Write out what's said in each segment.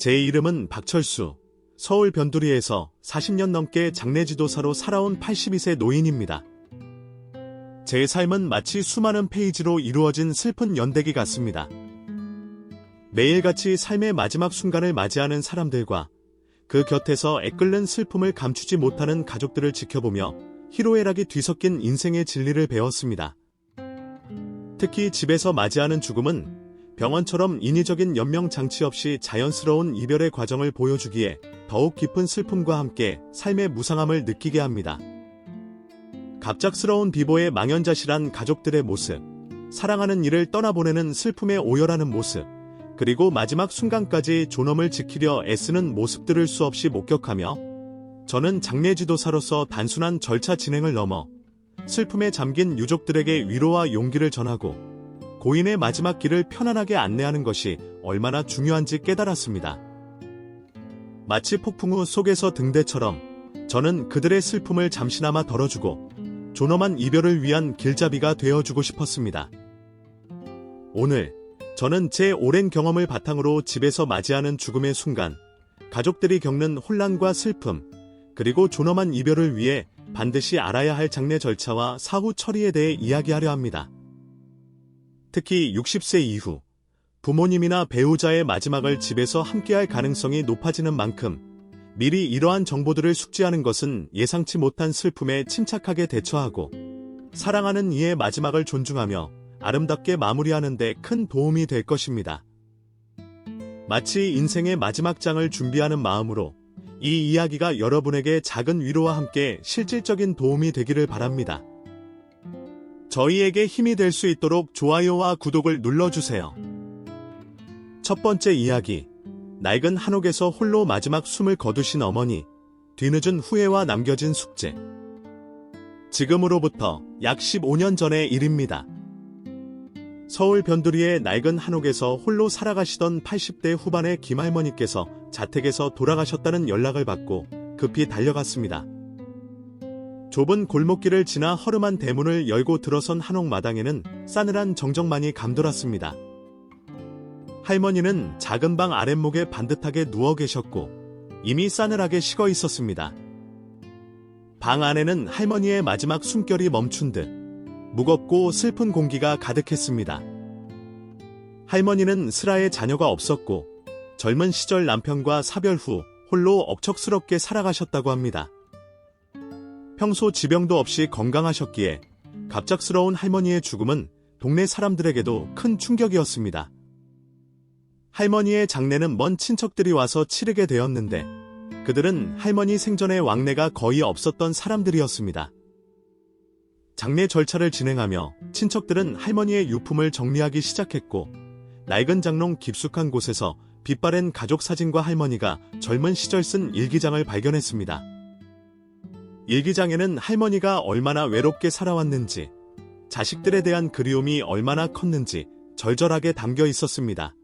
제 이름은 박철수. 서울 변두리에서 40년 넘게 장례 지도사로 살아온 82세 노인입니다. 제 삶은 마치 수많은 페이지로 이루어진 슬픈 연대기 같습니다. 매일같이 삶의 마지막 순간을 맞이하는 사람들과 그 곁에서 애끓는 슬픔을 감추지 못하는 가족들을 지켜보며 희로애락이 뒤섞인 인생의 진리를 배웠습니다. 특히 집에서 맞이하는 죽음은 병원처럼 인위적인 연명 장치 없이 자연스러운 이별의 과정을 보여주기에 더욱 깊은 슬픔과 함께 삶의 무상함을 느끼게 합니다. 갑작스러운 비보에 망연자실한 가족들의 모습, 사랑하는 이를 떠나보내는 슬픔에 오열하는 모습, 그리고 마지막 순간까지 존엄을 지키려 애쓰는 모습들을 수없이 목격하며 저는 장례 지도사로서 단순한 절차 진행을 넘어 슬픔에 잠긴 유족들에게 위로와 용기를 전하고 고인의 마지막 길을 편안하게 안내하는 것이 얼마나 중요한지 깨달았습니다. 마치 폭풍 우 속에서 등대처럼 저는 그들의 슬픔을 잠시나마 덜어주고 존엄한 이별을 위한 길잡이가 되어주고 싶었습니다. 오늘 저는 제 오랜 경험을 바탕으로 집에서 맞이하는 죽음의 순간, 가족들이 겪는 혼란과 슬픔, 그리고 존엄한 이별을 위해 반드시 알아야 할 장례 절차와 사후 처리에 대해 이야기하려 합니다. 특히 60세 이후 부모님이나 배우자의 마지막을 집에서 함께할 가능성이 높아지는 만큼 미리 이러한 정보들을 숙지하는 것은 예상치 못한 슬픔에 침착하게 대처하고 사랑하는 이의 마지막을 존중하며 아름답게 마무리하는 데 큰 도움이 될 것입니다. 마치 인생의 마지막 장을 준비하는 마음으로 이 이야기가 여러분에게 작은 위로와 함께 실질적인 도움이 되기를 바랍니다. 저희에게 힘이 될 수 있도록 좋아요와 구독을 눌러주세요. 첫 번째 이야기. 낡은 한옥에서 홀로 마지막 숨을 거두신 어머니. 뒤늦은 후회와 남겨진 숙제. 지금으로부터 약 15년 전의 일입니다. 서울 변두리의 낡은 한옥에서 홀로 살아가시던 80대 후반의 김할머니께서 자택에서 돌아가셨다는 연락을 받고 급히 달려갔습니다. 좁은 골목길을 지나 허름한 대문을 열고 들어선 한옥 마당에는 싸늘한 정적만이 감돌았습니다. 할머니는 작은 방 아랫목에 반듯하게 누워 계셨고 이미 싸늘하게 식어 있었습니다. 방 안에는 할머니의 마지막 숨결이 멈춘 듯 무겁고 슬픈 공기가 가득했습니다. 할머니는 슬하에 자녀가 없었고 젊은 시절 남편과 사별 후 홀로 억척스럽게 살아가셨다고 합니다. 평소 지병도 없이 건강하셨기에 갑작스러운 할머니의 죽음은 동네 사람들에게도 큰 충격이었습니다. 할머니의 장례는 먼 친척들이 와서 치르게 되었는데 그들은 할머니 생전에 왕래가 거의 없었던 사람들이었습니다. 장례 절차를 진행하며 친척들은 할머니의 유품을 정리하기 시작했고 낡은 장롱 깊숙한 곳에서 빛바랜 가족 사진과 할머니가 젊은 시절 쓴 일기장을 발견했습니다. 일기장에는 할머니가 얼마나 외롭게 살아왔는지, 자식들에 대한 그리움이 얼마나 컸는지 절절하게 담겨 있었습니다.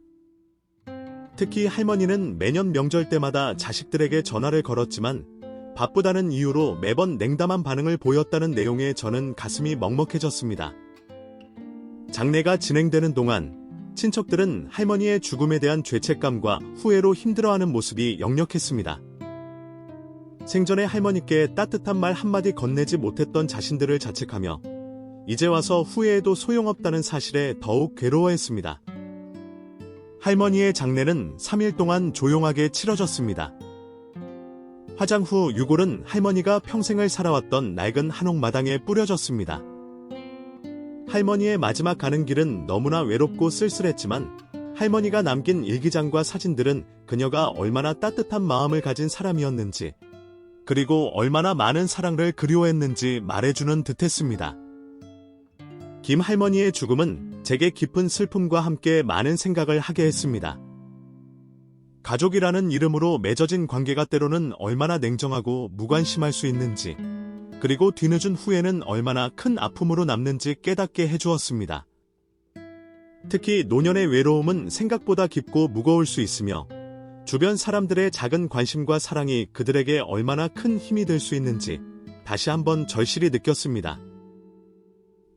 특히 할머니는 매년 명절 때마다 자식들에게 전화를 걸었지만 바쁘다는 이유로 매번 냉담한 반응을 보였다는 내용에 저는 가슴이 먹먹해졌습니다. 장례가 진행되는 동안 친척들은 할머니의 죽음에 대한 죄책감과 후회로 힘들어하는 모습이 역력했습니다. 생전에 할머니께 따뜻한 말 한마디 건네지 못했던 자신들을 자책하며 이제 와서 후회해도 소용없다는 사실에 더욱 괴로워했습니다. 할머니의 장례는 3일 동안 조용하게 치러졌습니다. 화장 후 유골은 할머니가 평생을 살아왔던 낡은 한옥 마당에 뿌려졌습니다. 할머니의 마지막 가는 길은 너무나 외롭고 쓸쓸했지만 할머니가 남긴 일기장과 사진들은 그녀가 얼마나 따뜻한 마음을 가진 사람이었는지 그리고 얼마나 많은 사랑을 그리워했는지 말해주는 듯했습니다. 김 할머니의 죽음은 제게 깊은 슬픔과 함께 많은 생각을 하게 했습니다. 가족이라는 이름으로 맺어진 관계가 때로는 얼마나 냉정하고 무관심할 수 있는지, 그리고 뒤늦은 후에는 얼마나 큰 아픔으로 남는지 깨닫게 해주었습니다. 특히 노년의 외로움은 생각보다 깊고 무거울 수 있으며, 주변 사람들의 작은 관심과 사랑이 그들에게 얼마나 큰 힘이 될 수 있는지 다시 한번 절실히 느꼈습니다.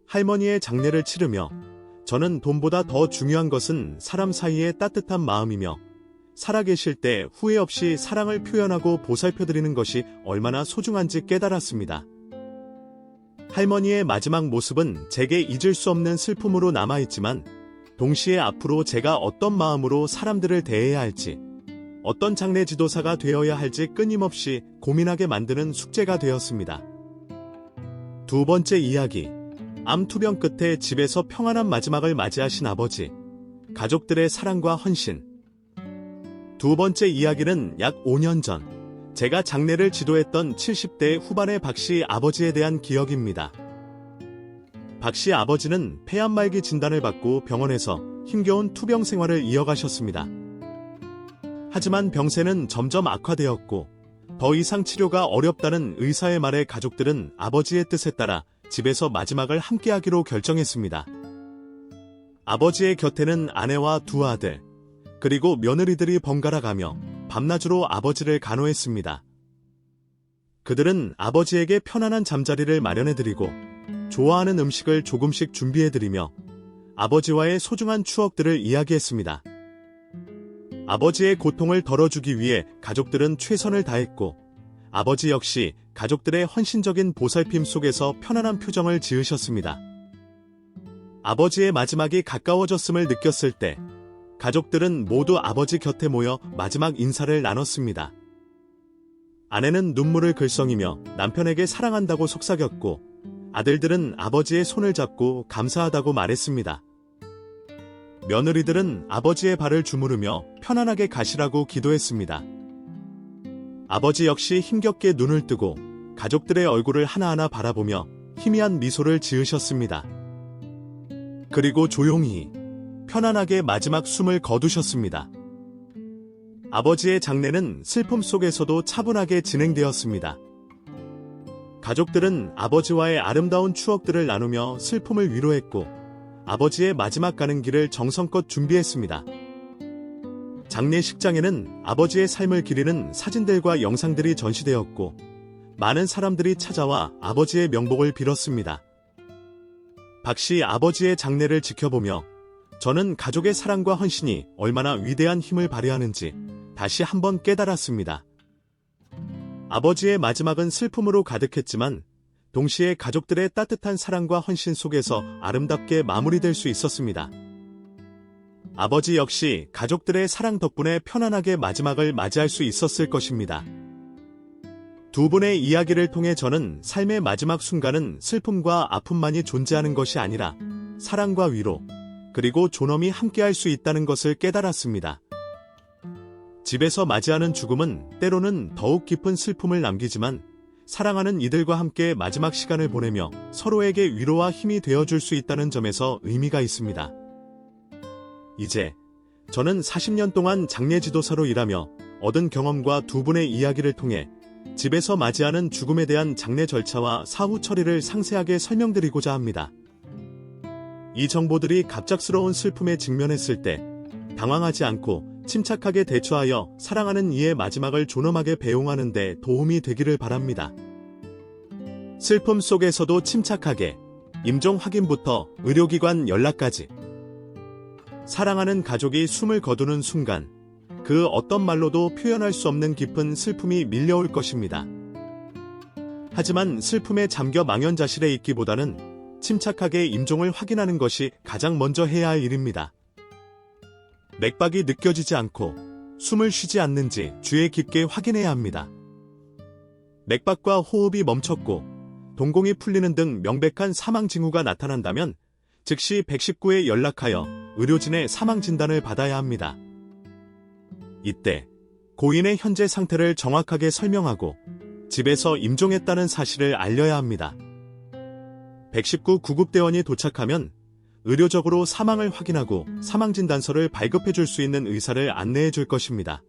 할머니의 장례를 치르며 저는 돈보다 더 중요한 것은 사람 사이의 따뜻한 마음이며 살아계실 때 후회 없이 사랑을 표현하고 보살펴드리는 것이 얼마나 소중한지 깨달았습니다. 할머니의 마지막 모습은 제게 잊을 수 없는 슬픔으로 남아있지만 동시에 앞으로 제가 어떤 마음으로 사람들을 대해야 할지 어떤 장례 지도사가 되어야 할지 끊임없이 고민하게 만드는 숙제가 되었습니다. 두 번째 이야기. 암 투병 끝에 집에서 평안한 마지막을 맞이하신 아버지. 가족들의 사랑과 헌신. 두 번째 이야기는 약 5년 전. 제가 장례를 지도했던 70대 후반의 박씨 아버지에 대한 기억입니다. 박씨 아버지는 폐암 말기 진단을 받고 병원에서 힘겨운 투병 생활을 이어가셨습니다. 하지만 병세는 점점 악화되었고 더 이상 치료가 어렵다는 의사의 말에 가족들은 아버지의 뜻에 따라 집에서 마지막을 함께하기로 결정했습니다. 아버지의 곁에는 아내와 두 아들, 그리고 며느리들이 번갈아 가며 밤낮으로 아버지를 간호했습니다. 그들은 아버지에게 편안한 잠자리를 마련해드리고 좋아하는 음식을 조금씩 준비해드리며 아버지와의 소중한 추억들을 이야기했습니다. 아버지의 고통을 덜어주기 위해 가족들은 최선을 다했고 아버지 역시 가족들의 헌신적인 보살핌 속에서 편안한 표정을 지으셨습니다. 아버지의 마지막이 가까워졌음을 느꼈을 때 가족들은 모두 아버지 곁에 모여 마지막 인사를 나눴습니다. 아내는 눈물을 글썽이며 남편에게 사랑한다고 속삭였고 아들들은 아버지의 손을 잡고 감사하다고 말했습니다. 며느리들은 아버지의 발을 주무르며 편안하게 가시라고 기도했습니다. 아버지 역시 힘겹게 눈을 뜨고 가족들의 얼굴을 하나하나 바라보며 희미한 미소를 지으셨습니다. 그리고 조용히 편안하게 마지막 숨을 거두셨습니다. 아버지의 장례는 슬픔 속에서도 차분하게 진행되었습니다. 가족들은 아버지와의 아름다운 추억들을 나누며 슬픔을 위로했고 아버지의 마지막 가는 길을 정성껏 준비했습니다. 장례식장에는 아버지의 삶을 기리는 사진들과 영상들이 전시되었고 많은 사람들이 찾아와 아버지의 명복을 빌었습니다. 박씨 아버지의 장례를 지켜보며 저는 가족의 사랑과 헌신이 얼마나 위대한 힘을 발휘하는지 다시 한번 깨달았습니다. 아버지의 마지막은 슬픔으로 가득했지만 동시에 가족들의 따뜻한 사랑과 헌신 속에서 아름답게 마무리될 수 있었습니다. 아버지 역시 가족들의 사랑 덕분에 편안하게 마지막을 맞이할 수 있었을 것입니다. 두 분의 이야기를 통해 저는 삶의 마지막 순간은 슬픔과 아픔만이 존재하는 것이 아니라 사랑과 위로, 그리고 존엄이 함께할 수 있다는 것을 깨달았습니다. 집에서 맞이하는 죽음은 때로는 더욱 깊은 슬픔을 남기지만 사랑하는 이들과 함께 마지막 시간을 보내며 서로에게 위로와 힘이 되어줄 수 있다는 점에서 의미가 있습니다. 이제 저는 40년 동안 장례 지도사로 일하며 얻은 경험과 두 분의 이야기를 통해 집에서 맞이하는 죽음에 대한 장례 절차와 사후 처리를 상세하게 설명드리고자 합니다. 이 정보들이 갑작스러운 슬픔에 직면했을 때 당황하지 않고 침착하게 대처하여 사랑하는 이의 마지막을 존엄하게 배웅하는 데 도움이 되기를 바랍니다. 슬픔 속에서도 침착하게 임종 확인부터 의료기관 연락까지 사랑하는 가족이 숨을 거두는 순간 그 어떤 말로도 표현할 수 없는 깊은 슬픔이 밀려올 것입니다. 하지만 슬픔에 잠겨 망연자실해 있기보다는 침착하게 임종을 확인하는 것이 가장 먼저 해야 할 일입니다. 맥박이 느껴지지 않고 숨을 쉬지 않는지 주의 깊게 확인해야 합니다. 맥박과 호흡이 멈췄고 동공이 풀리는 등 명백한 사망 징후가 나타난다면 즉시 119에 연락하여 의료진의 사망 진단을 받아야 합니다. 이때 고인의 현재 상태를 정확하게 설명하고 집에서 임종했다는 사실을 알려야 합니다. 119 구급대원이 도착하면 의료적으로 사망을 확인하고 사망 진단서를 발급해 줄 수 있는 의사를 안내해 줄 것입니다.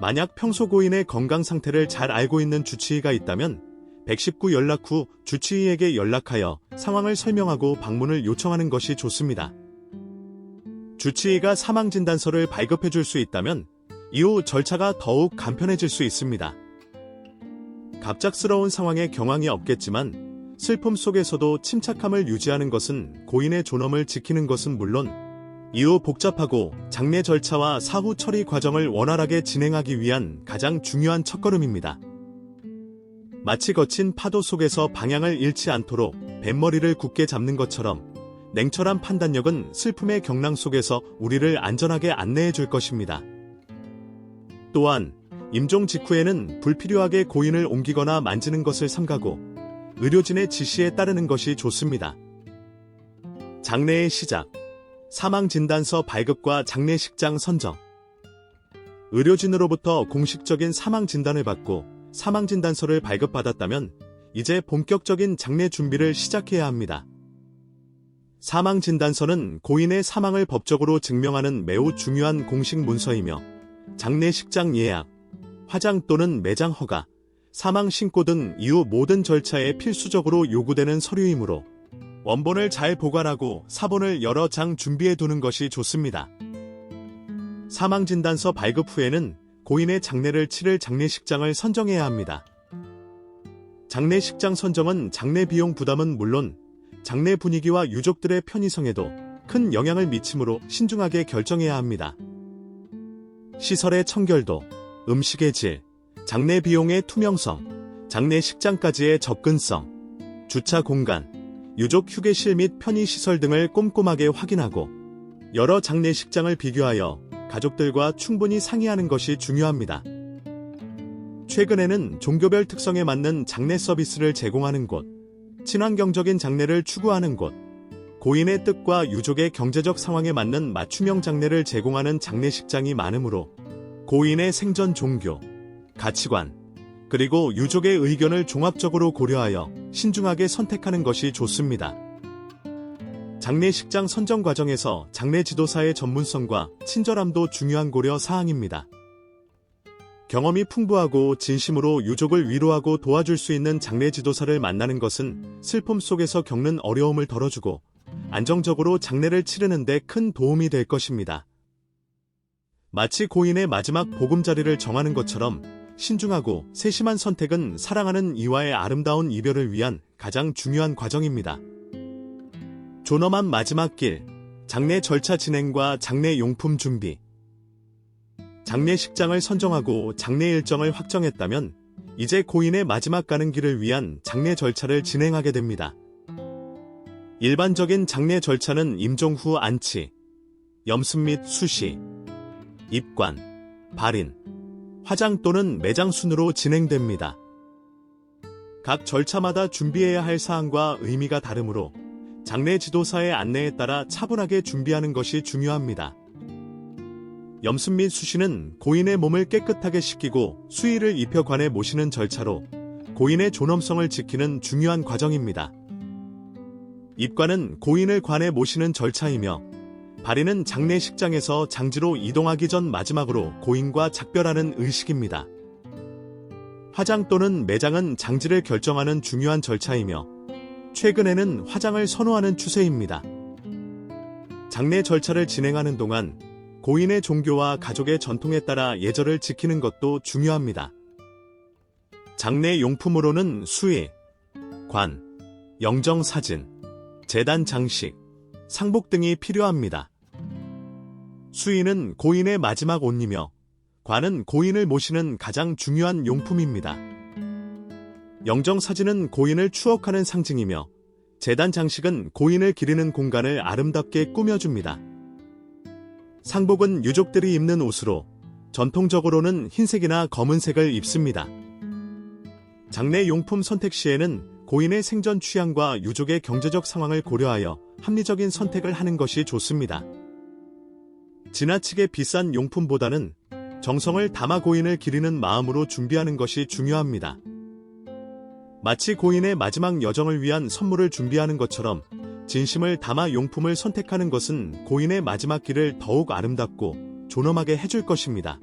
만약 평소 고인의 건강 상태를 잘 알고 있는 주치의가 있다면 119 연락 후 주치의에게 연락하여 상황을 설명하고 방문을 요청하는 것이 좋습니다. 주치의가 사망 진단서를 발급해 줄 수 있다면 이후 절차가 더욱 간편해질 수 있습니다. 갑작스러운 상황에 경황이 없겠지만 슬픔 속에서도 침착함을 유지하는 것은 고인의 존엄을 지키는 것은 물론 이후 복잡하고 장례 절차와 사후 처리 과정을 원활하게 진행하기 위한 가장 중요한 첫걸음입니다. 마치 거친 파도 속에서 방향을 잃지 않도록 뱃머리를 굳게 잡는 것처럼 냉철한 판단력은 슬픔의 경랑 속에서 우리를 안전하게 안내해 줄 것입니다. 또한 임종 직후에는 불필요하게 고인을 옮기거나 만지는 것을 삼가고 의료진의 지시에 따르는 것이 좋습니다. 장례의 시작 사망진단서 발급과 장례식장 선정 의료진으로부터 공식적인 사망진단을 받고 사망진단서를 발급받았다면 이제 본격적인 장례 준비를 시작해야 합니다. 사망진단서는 고인의 사망을 법적으로 증명하는 매우 중요한 공식 문서이며 장례식장 예약, 화장 또는 매장 허가, 사망 신고 등 이후 모든 절차에 필수적으로 요구되는 서류이므로 원본을 잘 보관하고 사본을 여러 장 준비해 두는 것이 좋습니다. 사망 진단서 발급 후에는 고인의 장례를 치를 장례식장을 선정해야 합니다. 장례식장 선정은 장례 비용 부담은 물론 장례 분위기와 유족들의 편의성에도 큰 영향을 미치므로 신중하게 결정해야 합니다. 시설의 청결도, 음식의 질, 장례 비용의 투명성, 장례식장까지의 접근성, 주차 공간, 유족 휴게실 및 편의시설 등을 꼼꼼하게 확인하고 여러 장례식장을 비교하여 가족들과 충분히 상의하는 것이 중요합니다. 최근에는 종교별 특성에 맞는 장례 서비스를 제공하는 곳, 친환경적인 장례를 추구하는 곳, 고인의 뜻과 유족의 경제적 상황에 맞는 맞춤형 장례를 제공하는 장례식장이 많으므로 고인의 생전 종교, 가치관, 그리고 유족의 의견을 종합적으로 고려하여 신중하게 선택하는 것이 좋습니다. 장례식장 선정 과정에서 장례 지도사의 전문성과 친절함도 중요한 고려 사항입니다. 경험이 풍부하고 진심으로 유족을 위로하고 도와줄 수 있는 장례 지도사를 만나는 것은 슬픔 속에서 겪는 어려움을 덜어주고 안정적으로 장례를 치르는 데 큰 도움이 될 것입니다. 마치 고인의 마지막 보금자리를 정하는 것처럼 신중하고 세심한 선택은 사랑하는 이와의 아름다운 이별을 위한 가장 중요한 과정입니다. 존엄한 마지막 길, 장례 절차 진행과 장례 용품 준비. 장례식장을 선정하고 장례 일정을 확정했다면 이제 고인의 마지막 가는 길을 위한 장례 절차를 진행하게 됩니다. 일반적인 장례 절차는 임종 후 안치, 염습 및 수시, 입관, 발인, 화장 또는 매장 순으로 진행됩니다. 각 절차마다 준비해야 할 사항과 의미가 다르므로 장례 지도사의 안내에 따라 차분하게 준비하는 것이 중요합니다. 및 수시는 고인의 몸을 깨끗하게 씻기고 수의를 입혀 관에 모시는 절차로 고인의 존엄성을 지키는 중요한 과정입니다. 입관은 고인을 관에 모시는 절차이며 발인은 장례식장에서 장지로 이동하기 전 마지막으로 고인과 작별하는 의식입니다. 화장 또는 매장은 장지를 결정하는 중요한 절차이며 최근에는 화장을 선호하는 추세입니다. 장례 절차를 진행하는 동안 고인의 종교와 가족의 전통에 따라 예절을 지키는 것도 중요합니다. 장례 용품으로는 수의, 관, 영정 사진, 재단 장식, 상복 등이 필요합니다. 수의는 고인의 마지막 옷이며 관은 고인을 모시는 가장 중요한 용품입니다. 영정 사진은 고인을 추억하는 상징이며 재단 장식은 고인을 기리는 공간을 아름답게 꾸며줍니다. 상복은 유족들이 입는 옷으로 전통적으로는 흰색이나 검은색을 입습니다. 장례 용품 선택 시에는 고인의 생전 취향과 유족의 경제적 상황을 고려하여 합리적인 선택을 하는 것이 좋습니다. 지나치게 비싼 용품보다는 정성을 담아 고인을 기리는 마음으로 준비하는 것이 중요합니다. 마치 고인의 마지막 여정을 위한 선물을 준비하는 것처럼 진심을 담아 용품을 선택하는 것은 고인의 마지막 길을 더욱 아름답고 존엄하게 해줄 것입니다.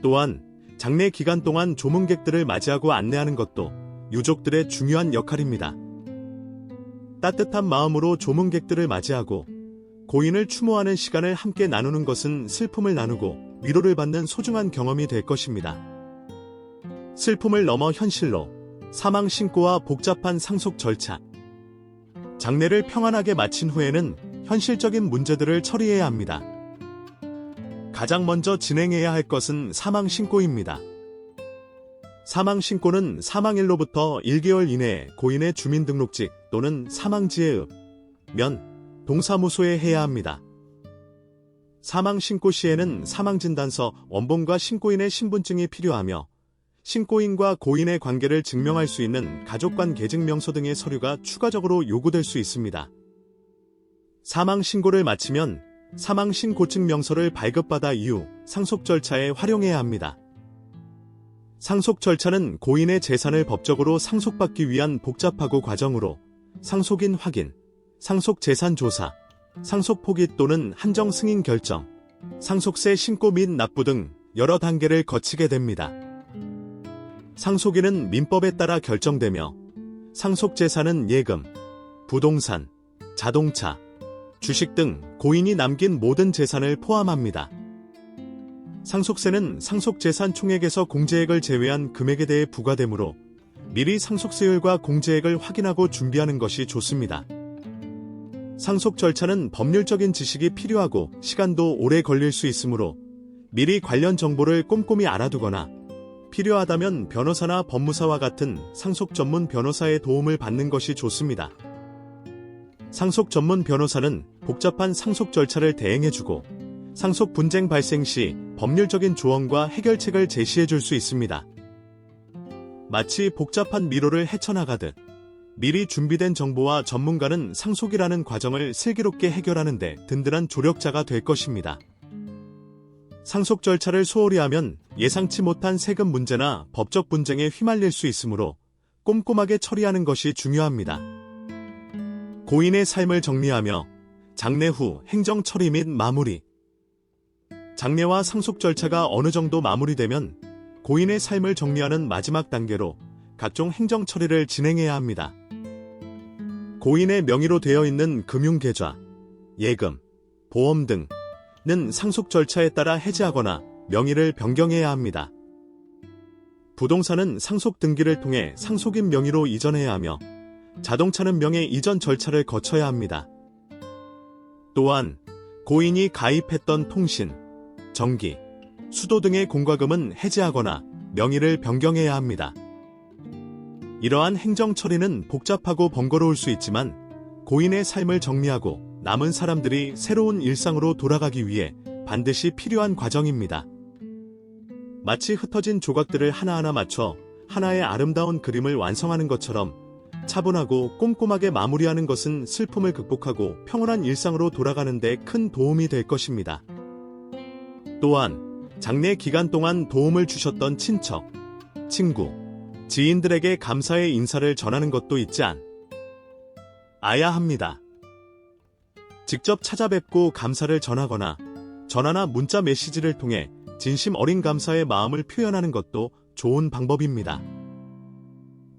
또한 장례 기간 동안 조문객들을 맞이하고 안내하는 것도 유족들의 중요한 역할입니다. 따뜻한 마음으로 조문객들을 맞이하고 고인을 추모하는 시간을 함께 나누는 것은 슬픔을 나누고 위로를 받는 소중한 경험이 될 것입니다. 슬픔을 넘어 현실로 사망 신고와 복잡한 상속 절차. 장례를 평안하게 마친 후에는 현실적인 문제들을 처리해야 합니다. 가장 먼저 진행해야 할 것은 사망 신고입니다. 사망 신고는 사망일로부터 1개월 이내에 고인의 주민등록직 또는 사망지에 읍, 면, 동사무소에 해야 합니다. 사망 신고 시에는 사망 진단서, 원본과 신고인의 신분증이 필요하며 신고인과 고인의 관계를 증명할 수 있는 가족관 계 증명서 등의 서류가 추가적으로 요구될 수 있습니다. 사망 신고를 마치면 사망 신고 증 명서를 발급받아 이후 상속 절차에 활용해야 합니다. 상속 절차는 고인의 재산을 법적으로 상속받기 위한 복잡하고 과정으로 상속인 확인, 상속 재산 조사, 상속 포기 또는 한정 승인 결정, 상속세 신고 및 납부 등 여러 단계를 거치게 됩니다. 상속인은 민법에 따라 결정되며 상속 재산은 예금, 부동산, 자동차, 주식 등 고인이 남긴 모든 재산을 포함합니다. 상속세는 상속재산 총액에서 공제액을 제외한 금액에 대해 부과되므로 미리 상속세율과 공제액을 확인하고 준비하는 것이 좋습니다. 상속 절차는 법률적인 지식이 필요하고 시간도 오래 걸릴 수 있으므로 미리 관련 정보를 꼼꼼히 알아두거나 필요하다면 변호사나 법무사와 같은 상속 전문 변호사의 도움을 받는 것이 좋습니다. 상속 전문 변호사는 복잡한 상속 절차를 대행해주고 상속 분쟁 발생 시 법률적인 조언과 해결책을 제시해 줄 수 있습니다. 마치 복잡한 미로를 헤쳐나가듯 미리 준비된 정보와 전문가는 상속이라는 과정을 슬기롭게 해결하는데 든든한 조력자가 될 것입니다. 상속 절차를 소홀히 하면 예상치 못한 세금 문제나 법적 분쟁에 휘말릴 수 있으므로 꼼꼼하게 처리하는 것이 중요합니다. 고인의 삶을 정리하며 장례 후 행정 처리 및 마무리. 장례와 상속 절차가 어느 정도 마무리되면 고인의 삶을 정리하는 마지막 단계로 각종 행정 처리를 진행해야 합니다. 고인의 명의로 되어 있는 금융계좌, 예금, 보험 등는 상속 절차에 따라 해지하거나 명의를 변경해야 합니다. 부동산은 상속 등기를 통해 상속인 명의로 이전해야 하며 자동차는 명예 이전 절차를 거쳐야 합니다. 또한 고인이 가입했던 통신, 전기, 수도 등의 공과금은 해지하거나 명의를 변경해야 합니다. 이러한 행정 처리는 복잡하고 번거로울 수 있지만 고인의 삶을 정리하고 남은 사람들이 새로운 일상으로 돌아가기 위해 반드시 필요한 과정입니다. 마치 흩어진 조각들을 하나하나 맞춰 하나의 아름다운 그림을 완성하는 것처럼 차분하고 꼼꼼하게 마무리하는 것은 슬픔을 극복하고 평온한 일상으로 돌아가는 데 큰 도움이 될 것입니다. 또한 장례 기간 동안 도움을 주셨던 친척, 친구, 지인들에게 감사의 인사를 전하는 것도 있지 않. 아야 합니다. 직접 찾아뵙고 감사를 전하거나 전화나 문자 메시지를 통해 진심 어린 감사의 마음을 표현하는 것도 좋은 방법입니다.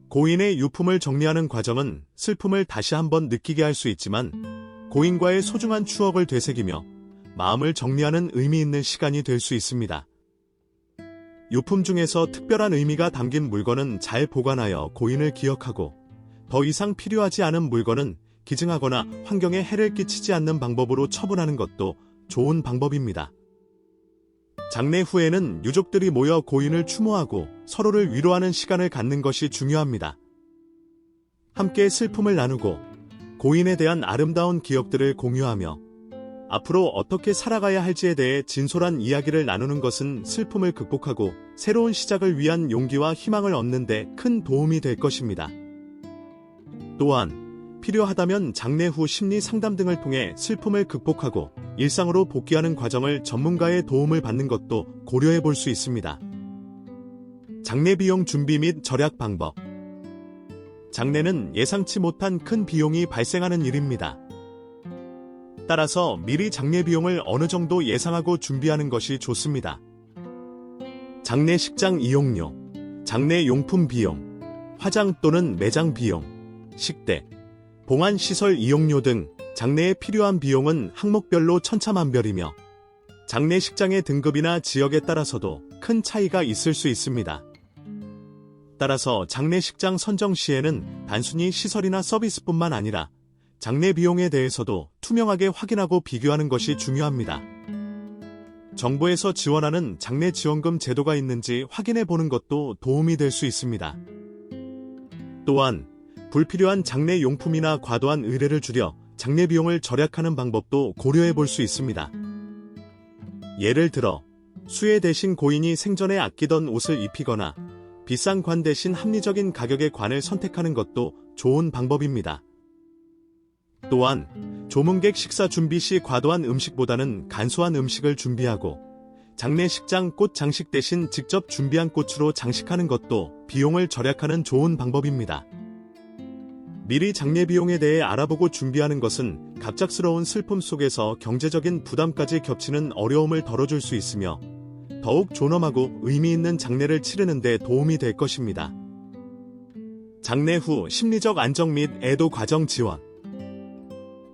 고인의 유품을 정리하는 과정은 슬픔을 다시 한번 느끼게 할 수 있지만 고인과의 소중한 추억을 되새기며 마음을 정리하는 의미 있는 시간이 될 수 있습니다. 유품 중에서 특별한 의미가 담긴 물건은 잘 보관하여 고인을 기억하고 더 이상 필요하지 않은 물건은 기증하거나 환경에 해를 끼치지 않는 방법으로 처분하는 것도 좋은 방법입니다. 장례 후에는 유족들이 모여 고인을 추모하고 서로를 위로하는 시간을 갖는 것이 중요합니다. 함께 슬픔을 나누고 고인에 대한 아름다운 기억들을 공유하며 앞으로 어떻게 살아가야 할지에 대해 진솔한 이야기를 나누는 것은 슬픔을 극복하고 새로운 시작을 위한 용기와 희망을 얻는데 큰 도움이 될 것입니다. 또한 필요하다면 장례 후 심리 상담 등을 통해 슬픔을 극복하고 일상으로 복귀하는 과정을 전문가의 도움을 받는 것도 고려해 볼 수 있습니다. 장례 비용 준비 및 절약 방법. 장례는 예상치 못한 큰 비용이 발생하는 일입니다. 따라서 미리 장례 비용을 어느 정도 예상하고 준비하는 것이 좋습니다. 장례식장 이용료, 장례 용품 비용, 화장 또는 매장 비용, 식대, 봉안 시설 이용료 등 장례에 필요한 비용은 항목별로 천차만별이며 장례식장의 등급이나 지역에 따라서도 큰 차이가 있을 수 있습니다. 따라서 장례식장 선정 시에는 단순히 시설이나 서비스뿐만 아니라 장례 비용에 대해서도 투명하게 확인하고 비교하는 것이 중요합니다. 정부에서 지원하는 장례 지원금 제도가 있는지 확인해 보는 것도 도움이 될 수 있습니다. 또한 불필요한 장례 용품이나 과도한 의뢰를 줄여 장례 비용을 절약하는 방법도 고려해 볼 수 있습니다. 예를 들어 수혜 대신 고인이 생전에 아끼던 옷을 입히거나 비싼 관 대신 합리적인 가격의 관을 선택하는 것도 좋은 방법입니다. 또한 조문객 식사 준비 시 과도한 음식보다는 간소한 음식을 준비하고 장례식장 꽃 장식 대신 직접 준비한 꽃으로 장식하는 것도 비용을 절약하는 좋은 방법입니다. 미리 장례 비용에 대해 알아보고 준비하는 것은 갑작스러운 슬픔 속에서 경제적인 부담까지 겹치는 어려움을 덜어줄 수 있으며 더욱 존엄하고 의미 있는 장례를 치르는 데 도움이 될 것입니다. 장례 후 심리적 안정 및 애도 과정 지원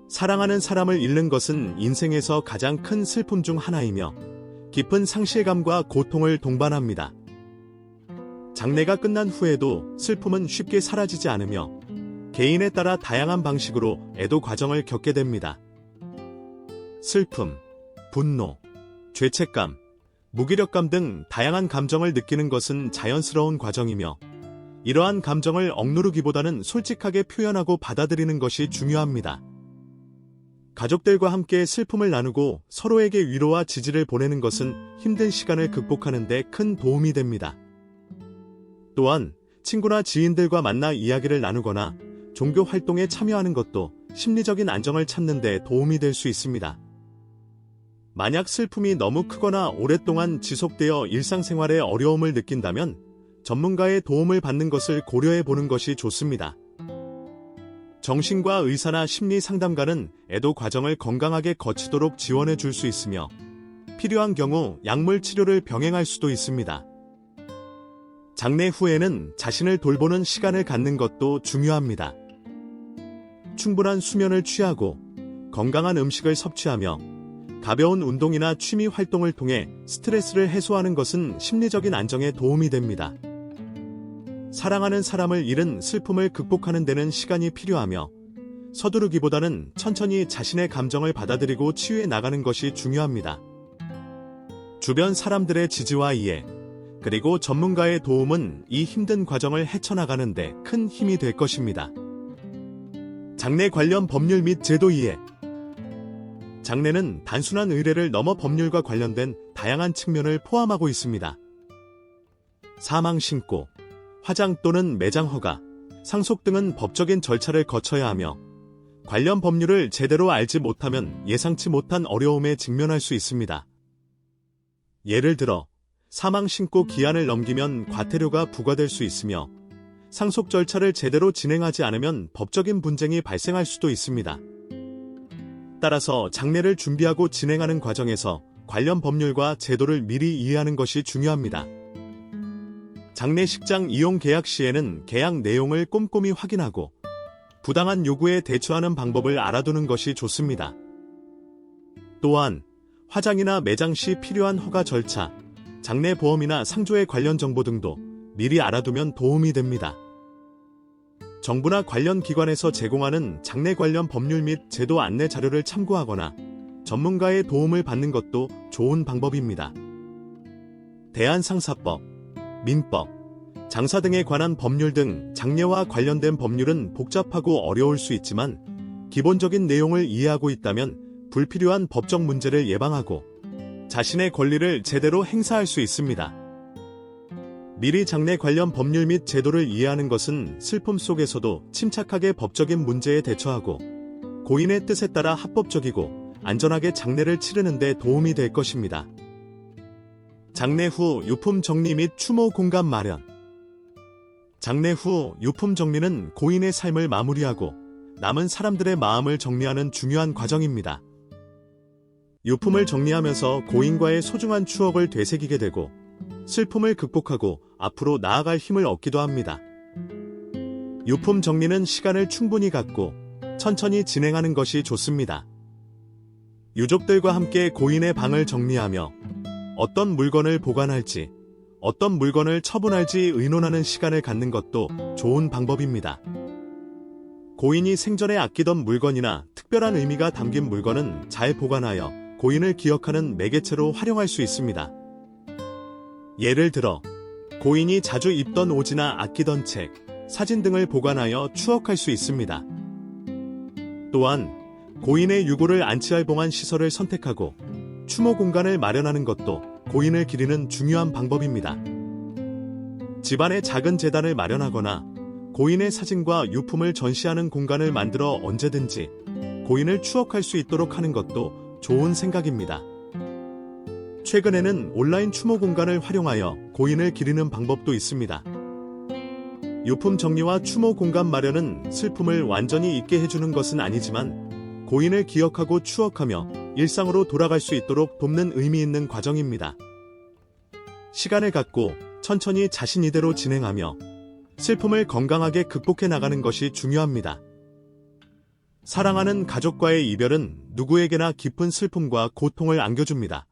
사랑하는 사람을 잃는 것은 인생에서 가장 큰 슬픔 중 하나이며 깊은 상실감과 고통을 동반합니다. 장례가 끝난 후에도 슬픔은 쉽게 사라지지 않으며 개인에 따라 다양한 방식으로 애도 과정을 겪게 됩니다. 슬픔, 분노, 죄책감, 무기력감 등 다양한 감정을 느끼는 것은 자연스러운 과정이며 이러한 감정을 억누르기보다는 솔직하게 표현하고 받아들이는 것이 중요합니다. 가족들과 함께 슬픔을 나누고 서로에게 위로와 지지를 보내는 것은 힘든 시간을 극복하는 데 큰 도움이 됩니다. 또한 친구나 지인들과 만나 이야기를 나누거나 종교 활동에 참여하는 것도 심리적인 안정을 찾는 데 도움이 될 수 있습니다. 만약 슬픔이 너무 크거나 오랫동안 지속되어 일상생활에 어려움을 느낀다면 전문가의 도움을 받는 것을 고려해 보는 것이 좋습니다. 정신과 의사나 심리 상담가는 애도 과정을 건강하게 거치도록 지원해 줄 수 있으며 필요한 경우 약물 치료를 병행할 수도 있습니다. 장례 후에는 자신을 돌보는 시간을 갖는 것도 중요합니다. 충분한 수면을 취하고 건강한 음식을 섭취하며 가벼운 운동이나 취미 활동을 통해 스트레스를 해소하는 것은 심리적인 안정에 도움이 됩니다. 사랑하는 사람을 잃은 슬픔을 극복하는 데는 시간이 필요하며 서두르기보다는 천천히 자신의 감정을 받아들이고 치유해 나가는 것이 중요합니다. 주변 사람들의 지지와 이해, 그리고 전문가의 도움은 이 힘든 과정을 헤쳐나가는데 큰 힘이 될 것입니다. 장례 관련 법률 및 제도 이해. 장례는 단순한 의례를 넘어 법률과 관련된 다양한 측면을 포함하고 있습니다. 사망 신고, 화장 또는 매장 허가, 상속 등은 법적인 절차를 거쳐야 하며 관련 법률을 제대로 알지 못하면 예상치 못한 어려움에 직면할 수 있습니다. 예를 들어 사망 신고 기한을 넘기면 과태료가 부과될 수 있으며 상속 절차를 제대로 진행하지 않으면 법적인 분쟁이 발생할 수도 있습니다. 따라서 장례를 준비하고 진행하는 과정에서 관련 법률과 제도를 미리 이해하는 것이 중요합니다. 장례식장 이용 계약 시에는 계약 내용을 꼼꼼히 확인하고 부당한 요구에 대처하는 방법을 알아두는 것이 좋습니다. 또한 화장이나 매장 시 필요한 허가 절차, 장례 보험이나 상조에 관련 정보 등도 미리 알아두면 도움이 됩니다. 정부나 관련 기관에서 제공하는 장례 관련 법률 및 제도 안내 자료를 참고하거나 전문가의 도움을 받는 것도 좋은 방법입니다. 대한상사법 민법, 장사 등에 관한 법률 등 장례와 관련된 법률은 복잡하고 어려울 수 있지만 기본적인 내용을 이해하고 있다면 불필요한 법적 문제를 예방하고 자신의 권리를 제대로 행사할 수 있습니다. 미리 장례 관련 법률 및 제도를 이해하는 것은 슬픔 속에서도 침착하게 법적인 문제에 대처하고 고인의 뜻에 따라 합법적이고 안전하게 장례를 치르는 데 도움이 될 것입니다. 장례 후 유품 정리 및 추모 공간 마련. 장례 후 유품 정리는 고인의 삶을 마무리하고 남은 사람들의 마음을 정리하는 중요한 과정입니다. 유품을 정리하면서 고인과의 소중한 추억을 되새기게 되고 슬픔을 극복하고 앞으로 나아갈 힘을 얻기도 합니다. 유품 정리는 시간을 충분히 갖고 천천히 진행하는 것이 좋습니다. 유족들과 함께 고인의 방을 정리하며 어떤 물건을 보관할지, 어떤 물건을 처분할지 의논하는 시간을 갖는 것도 좋은 방법입니다. 고인이 생전에 아끼던 물건이나 특별한 의미가 담긴 물건은 잘 보관하여 고인을 기억하는 매개체로 활용할 수 있습니다. 예를 들어, 고인이 자주 입던 옷이나 아끼던 책, 사진 등을 보관하여 추억할 수 있습니다. 또한, 고인의 유고를 안치할 봉한 시설을 선택하고 추모 공간을 마련하는 것도 고인을 기리는 중요한 방법입니다. 집안에 작은 재단을 마련하거나 고인의 사진과 유품을 전시하는 공간을 만들어 언제든지 고인을 추억할 수 있도록 하는 것도 좋은 생각입니다. 최근에는 온라인 추모 공간을 활용하여 고인을 기리는 방법도 있습니다. 유품 정리와 추모 공간 마련은 슬픔을 완전히 잊게 해주는 것은 아니지만 고인을 기억하고 추억하며 일상으로 돌아갈 수 있도록 돕는 의미 있는 과정입니다. 시간을 갖고 천천히 자신 이대로 진행하며 슬픔을 건강하게 극복해 나가는 것이 중요합니다. 사랑하는 가족과의 이별은 누구에게나 깊은 슬픔과 고통을 안겨줍니다.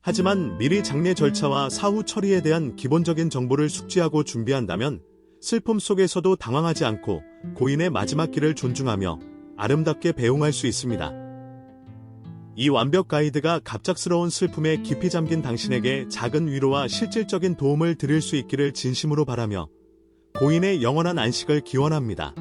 하지만 미리 장례 절차와 사후 처리에 대한 기본적인 정보를 숙지하고 준비한다면 슬픔 속에서도 당황하지 않고 고인의 마지막 길을 존중하며 아름답게 배웅할 수 있습니다. 이 완벽 가이드가 갑작스러운 슬픔에 깊이 잠긴 당신에게 작은 위로와 실질적인 도움을 드릴 수 있기를 진심으로 바라며 고인의 영원한 안식을 기원합니다.